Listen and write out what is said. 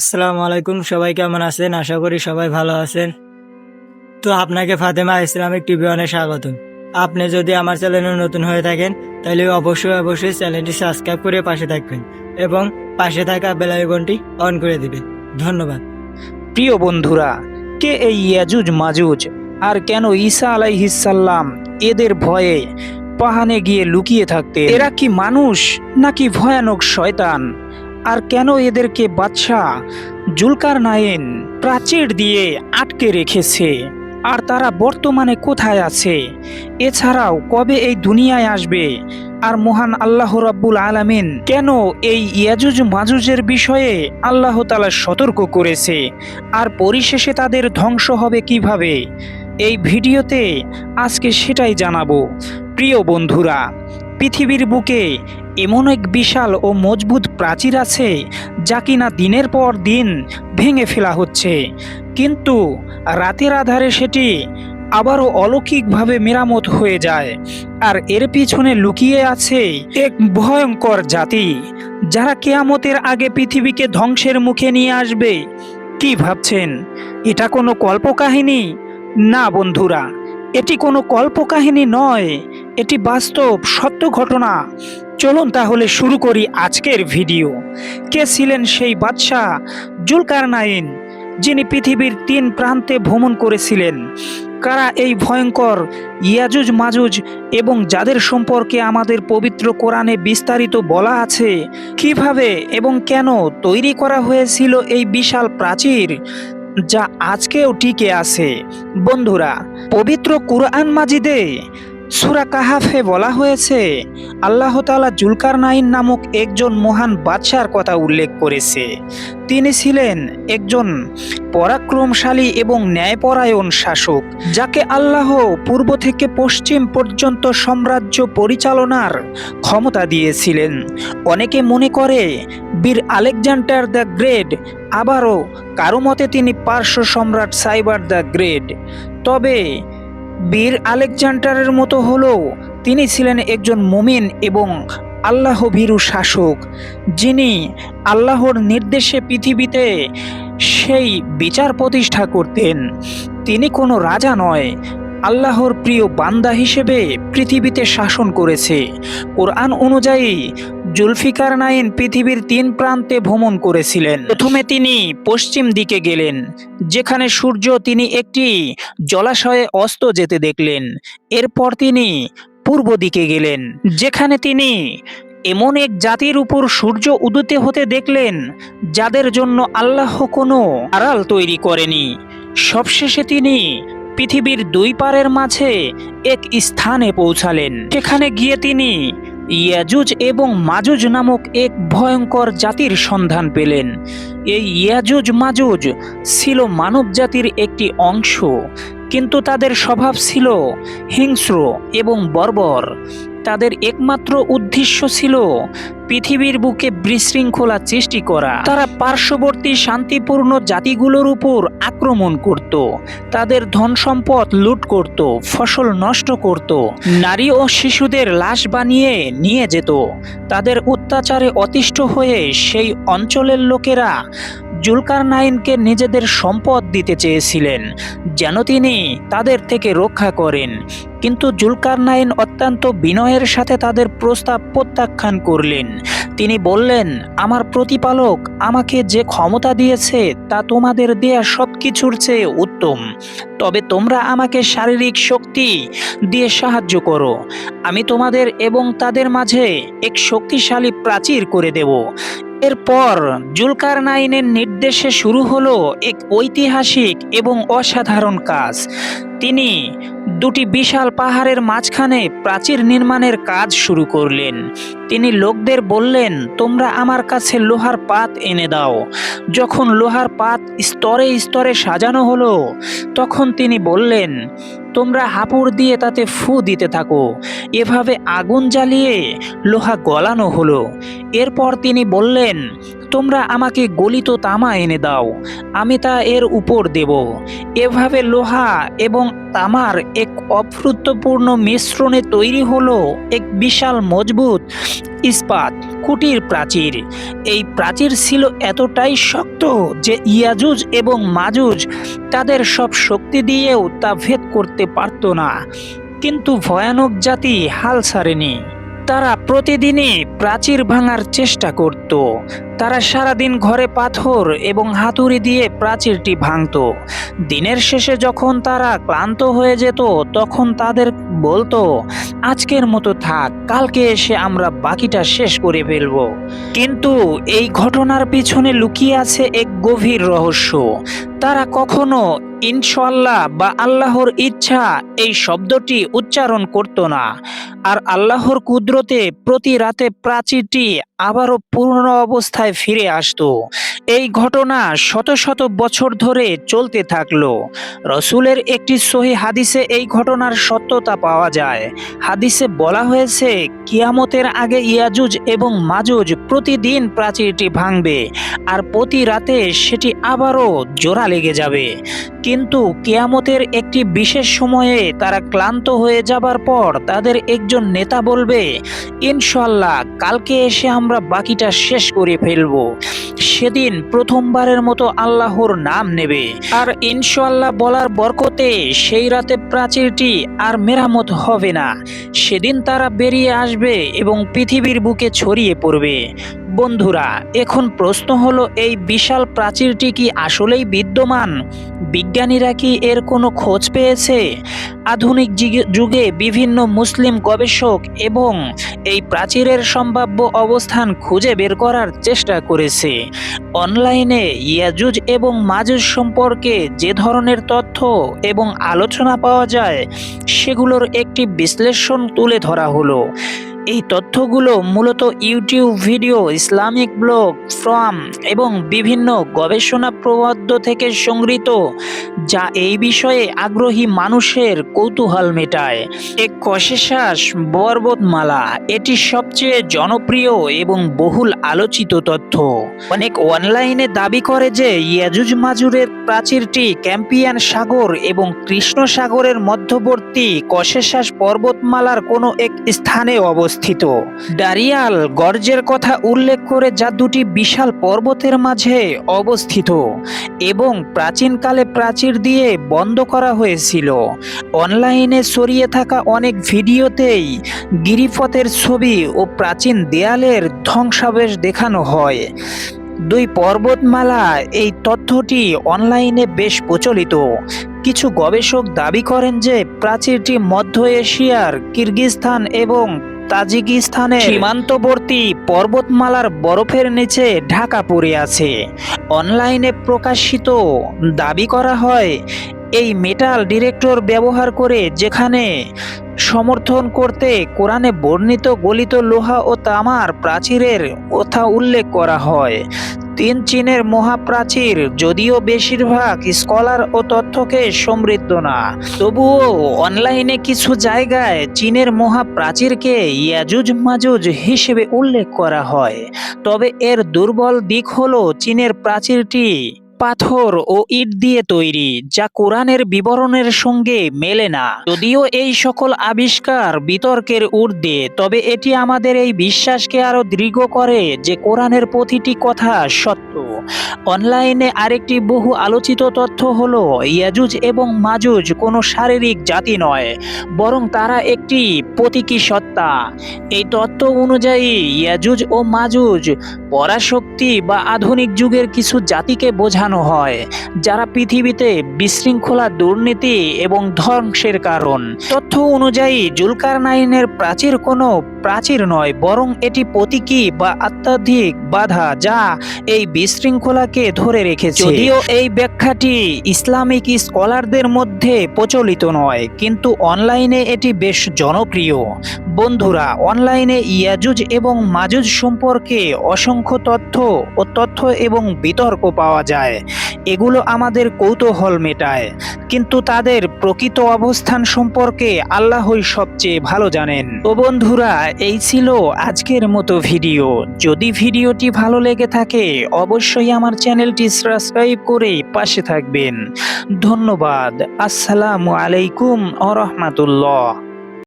আসসালামু আলাইকুম, সবাই কেমন আছেন? আশা করি সবাই ভালো আছেন। তো আপনাকে ফাতেমা ইসলামিক টিভি অনেক স্বাগত আপনি যদি আমার চ্যানেলে নতুন হয়ে থাকেন, তাহলে অবশ্যই অবশ্যই চ্যানেলটি সাবস্ক্রাইব করে পাশে থাকবেন এবং পাশে থাকা বেল আইকনটি অন করে দিবেন। ধন্যবাদ। প্রিয় বন্ধুরা, কে এই ইয়াজুজ মাজুজ? আর কেন ঈসা আলাইহিসাল্লাম এদের ভয়ে পাহানে গিয়ে লুকিয়ে থাকতে এরা কি মানুষ নাকি ভয়ানক শয়তান? আর কেন এদেরকে বাদশাহ জুলকার নাইন প্রাচীর দিয়ে আটকে রেখেছে? আর তারা বর্তমানে কোথায় আছে? এছাড়াও কবে এই দুনিয়ায় আসবে? আর মহান আল্লাহ রাব্বুল আলামিন কেন এই ইয়াজুজ মাজুজের বিষয়ে আল্লাহ তালা সতর্ক করেছে? আর পরিশেষে তাদের ধ্বংস হবে কীভাবে? এই ভিডিওতে আজকে সেটাই জানাব। প্রিয় বন্ধুরা পৃথিবীর বুকে এমন এক বিশাল ও মজবুত প্রাচীর আছে যা কিনা দিনের পর দিন ভেঙে ফেলা হচ্ছে। কিন্তু রাতের আধারে সেটি আবারও অলৌকিকভাবে মেরামত হয়ে যায় আর এর পিছনে লুকিয়ে আছে এক ভয়ঙ্কর জাতি যারা কেয়ামতের আগে পৃথিবীকে ধ্বংসের মুখে নিয়ে আসবে। কি ভাবছেন? এটা কোনো কল্পকাহিনী? না, বন্ধুরা, এটি কোনো কল্পকাহিনী নয়। এটি বাস্তব, সত্য ঘটনা। চলুন তাহলে শুরু করি আজকের ভিডিও। কে ছিলেন সেই বাদশাহ? জুলকার নাইন যিনি পৃথিবীর তিন প্রান্তে ভ্রমণ করেছিলেন। কারা এই ভয়ঙ্কর ইয়াজুজ মাজুজ এবং যাদের সম্পর্কে আমাদের পবিত্র কোরআনে বিস্তারিত বলা আছে, কীভাবে এবং কেন তৈরি করা হয়েছিল এই বিশাল প্রাচীর, যা আজকেও টিকে আছে? বন্ধুরা, পবিত্র কোরআন মাজিদে সুরা কাহাফে বলা হয়েছে, আল্লাহ তালা জুলকার নাইন নামক একজন মহান বাদশার কথা উল্লেখ করেছে। তিনি ছিলেন একজন পরাক্রমশালী এবং ন্যায়পরায়ণ শাসক, যাকে আল্লাহ পূর্ব থেকে পশ্চিম পর্যন্ত সাম্রাজ্য পরিচালনার ক্ষমতা দিয়েছিলেন। অনেকে মনে করে, বীর আলেকজান্ডার দ্য গ্রেট আবারও কারও মতে তিনি পার্শ্ব সম্রাট সাইবার দ্য গ্রেট। তবে বীর আলেকজান্ডারের মতো হলেও তিনি ছিলেন একজন মুমিন এবং আল্লাহ ভীরু শাসক, যিনি আল্লাহর নির্দেশে পৃথিবীতে সেই বিচার প্রতিষ্ঠা করতেন। তিনি কোনো রাজা নয় আল্লাহর প্রিয় বান্দা হিসেবে পৃথিবীতে শাসন করেছে। কোরআন অনুযায়ী জুলফিকার নাইন পৃথিবীর তিন প্রান্তে ভ্রমণ করেছিলেন। প্রথমে তিনি পশ্চিম দিকে গেলেন, যেখানে সূর্য তিনি একটি জলাশয়ে অস্ত যেতে দেখলেন। এরপর তিনি পূর্ব দিকে গেলেন, যেখানে তিনি এমন এক জাতির উপর সূর্য উদিত হতে দেখলেন, যাদের জন্য আল্লাহ কোনো আড়াল তৈরি করেনি। সবশেষে তিনি পৃথিবীর দুই পারের মাঝে এক স্থানে পৌঁছালেন। সেখানে গিয়ে তিনি ইয়াজুজ এবং মাজুজ নামক এক ভয়ঙ্কর জাতির সন্ধান পেলেন। এই ইয়াজুজ মাজুজ ছিল মানব জাতির একটি অংশ। কিন্তু তাদের স্বভাব ছিল হিংস্র এবং বর্বর। তাদের একমাত্র উদ্দেশ্য ছিল পৃথিবীর বুকে বিশৃঙ্খলা সৃষ্টি করা। তারা পার্শ্ববর্তী শান্তিপূর্ণ জাতিগুলোর উপর আক্রমণ করত, তাদের ধন সম্পদ লুট করত, ফসল নষ্ট করত, নারী ও শিশুদের লাশ বানিয়ে নিয়ে যেত। তাদের অত্যাচারে অতিষ্ঠ হয়ে সেই অঞ্চলের লোকেরা জুলকার নাইনকে নিজেদের সম্পদ দিতে চেয়েছিলেন, যেন তিনি তাদের থেকে রক্ষা করেন। কিন্তু জুলকার নাইন অত্যন্ত বিনয়ের সাথে তাদের প্রস্তাব প্রত্যাখ্যান করলেন। তিনি বললেন, আমার প্রতিপালক আমাকে যে ক্ষমতা দিয়েছে, তা তোমাদের দেয়া সব কিছুর চেয়ে উত্তম। তবে তোমরা আমাকে শারীরিক শক্তি দিয়ে সাহায্য করো। আমি তোমাদের এবং তাদের মাঝে এক শক্তিশালী প্রাচীর করে দেব। এরপর জুলকার নাইনের নির্দেশে শুরু হলো এক ঐতিহাসিক এবং অসাধারণ কাজ। তিনি দুটি বিশাল পাহাড়ের মাঝখানে প্রাচীর নির্মাণের কাজ শুরু করলেন। তিনি লোকদের বললেন, তোমরা আমার কাছে লোহার পাত এনে দাও। যখন লোহার পাত স্তরে স্তরে সাজানো হলো, তখন তিনি বললেন, তোমরা হাঁপুড় দিয়ে তাতে ফু দিতে থাকো। এভাবে আগুন জ্বালিয়ে লোহা গলানো হলো। এরপর তিনি বললেন, তোমরা আমাকে গলিত তামা এনে দাও, আমি তা এর উপর দেব। এভাবে লোহা এবং তামার এক অভূতপূর্ণ মিশ্রণে তৈরি হলো এক বিশাল মজবুত ইস্পাত কুটির প্রাচীর। এই প্রাচীর ছিল এতটাই শক্ত যে ইয়াজুজ এবং মাজুজ তাদের সব শক্তি দিয়েও তা ভেদ করতে পারত না। কিন্তু ভয়ানক জাতি হাল ছাড়েনি। তারা প্রতিদিনই প্রাচীর ভাঙার চেষ্টা করত। তারা সারাদিন ঘরে পাথর এবং হাতুড়ি দিয়ে প্রাচীরটি ভাঙত। দিনের শেষে যখন তারা ক্লান্ত হয়ে যেত, তখন তাদের বলতো, আজকের মতো থাক, কালকে এসে আমরা বাকিটা শেষ করে ফেলব। কিন্তু এই ঘটনার পিছনে লুকিয়ে আছে এক গভীর রহস্য। তারা কখনো ইনশাল্লাহ বা আল্লাহর ইচ্ছা এই শব্দটি উচ্চারণ করত না। আর আল্লাহর কুদরতে প্রতি রাতে প্রাচীরটি আবারও পূর্ণ অবস্থায় ফিরে আসতো। এই ঘটনা শত শত বছর ধরে চলতে থাকল। রসুলের একটি সহি হাদিসে এই ঘটনার সত্যতা পাওয়া যায়। হাদিসে বলা হয়েছে, কিয়ামতের আগে ইয়াজুজ এবং মাজুজ প্রতিদিন প্রাচীরটি ভাঙবে আর প্রতি রাতে সেটি আবারও জোড়া লেগে যাবে। কিন্তু কেয়ামতের একটি বিশেষ সময়ে তারা ক্লান্ত হয়ে যাবার পর তাদের একজন নেতা বলবে ইনশাল্লাহ কালকে এসে আমরা বাকিটা শেষ করে ফেলব। সেদিন প্রথমবারের মতো আল্লাহর নাম নেবে। আর ইনশাল্লাহ বলার বরকতে সেই রাতে প্রাচীরটি আর মেরামত হবে না। সেদিন তারা বেরিয়ে আসবে এবং পৃথিবীর বুকে ছড়িয়ে পড়বে। বন্ধুরা, এখন প্রশ্ন হলো, এই বিশাল প্রাচীরটি কি আসলেই বিদ্যমান? বিজ্ঞানীরা কি এর কোনো খোঁজ পেয়েছে? আধুনিক যুগে বিভিন্ন মুসলিম গবেষক এবং এই প্রাচীরের সম্ভাব্য অবস্থান খুঁজে বের করার চেষ্টা করেছে। অনলাইনে ইয়াজুজ এবং মাজুজ সম্পর্কে যে ধরনের তথ্য এবং আলোচনা পাওয়া যায়, সেগুলোর একটি বিশ্লেষণ তুলে ধরা হলো। এই তথ্যগুলো মূলত YouTube video, Islamic blog, forum এবং বিভিন্ন গবেষণা প্রবন্ধ থেকে সংগৃহীত, যা এই বিষয়ে আগ্রহী মানুষের কৌতূহল মেটায়। এক কশেশ্বাস পর্বতমালা এটি সবচেয়ে জনপ্রিয় এবং বহুল আলোচিত তথ্য। অনেক অনলাইনে দাবি করে যে ইয়াজুজ মাজুরের প্রাচীরটি ক্যাম্পিয়ান সাগর এবং কৃষ্ণ সাগরের মধ্যবর্তী কশেশ্বাস পর্বতমালার কোনো এক স্থানে অবস্থিত। ডারিয়াল গর্জের কথা উল্লেখ করে যা দুটি বিশাল পর্বতের মাঝে অবস্থিত এবং প্রাচীনকালে প্রাচীর দিয়ে বন্ধ করা হয়েছিল। অনলাইনে ছড়িয়ে থাকা অনেক ভিডিওতেই গিরিপথের ছবি ও প্রাচীন দেয়ালের ধ্বংসাবেশ দেখানো হয়। দুই পর্বতমালা এই তথ্যটি অনলাইনে বেশ প্রচলিত। কিছু গবেষক দাবি করেন যে প্রাচীরটি মধ্য এশিয়ার কিরগিজস্তান এবং তাজিকিস্তানের সীমান্তবর্তী পর্বতমালার বরফের নিচে ঢাকা পড়ে আছে। অনলাইনে প্রকাশিত দাবি করা হয়, এই মেটাল ডিরেক্টর ব্যবহার করে যেখানে সমর্থন করতে কোরআনে বর্ণিত গলিত লোহা ও তামার প্রাচীরের কথা উল্লেখ করা হয়। তিন চীনের মহাপ্রাচীর, যদিও বেশিরভাগ স্কলার ও তথ্যকে সমৃদ্ধ না। তবুও অনলাইনে কিছু জায়গায় চীনের মহাপ্রাচীরকে ইয়াজুজ মাজুজ হিসেবে উল্লেখ করা হয়। তবে এর দুর্বল দিক হল চীনের প্রাচীরটি পাথর ও ইট দিয়ে তৈরি, যা কোরআনের বিবরণের সঙ্গে মেলে না। যদিও এই সকল আবিষ্কার বিতর্কের ঊর্ধ্বে, তবে এটি আমাদের এই বিশ্বাসকে আরও দৃঢ় করে যে কোরআনের প্রতিটি কথা সত্য। অনলাইনে আরেকটি বহু আলোচিত তথ্য হল, ইয়াজুজ এবং মাজুজ কোনো শারীরিক জাতি নয়, বরং তারা একটি প্রতীকী সত্তা। এই তত্ত্ব অনুযায়ী, ইয়াজুজ ও মাজুজ পরাশক্তি বা আধুনিক যুগের কিছু জাতিকে বোঝানো হয়, যারা পৃথিবীতে বিশৃঙ্খলা, দুর্নীতি এবং ধ্বংসের কারণ। তথ্য অনুযায়ী জুলকার নাইনের প্রাচীর কোনো প্রাচীর নয়, বরং এটি প্রতীকী বা আত্মাধিক বাধা যা এই বিশৃঙ্খলাকে ধরে রেখেছে। যদিও এই ব্যাখ্যাটি ইসলামিক স্কলারদের মধ্যে প্রচলিত নয়, কিন্তু অনলাইনে এটি বেশ জনপ্রিয়। বন্ধুরা, অনলাইনে ইয়াজুজ এবং মাজুজ সম্পর্কে অসংখ্য তথ্য ও তথ্য এবং বিতর্ক পাওয়া যায়। এগুলো আমাদের কৌতূহল মেটায়। কিন্তু তাদের প্রকৃত অবস্থান সম্পর্কে আল্লাহই সবচেয়ে ভালো জানেন। তো বন্ধুরা, এই ছিল আজকের মতো ভিডিও। যদি ভিডিওটি ভালো লেগে থাকে, অবশ্যই আমার চ্যানেলটি সাবস্ক্রাইব করে পাশে থাকবেন। ধন্যবাদ। আসসালামু আলাইকুম আ রহমাতুল্লাহ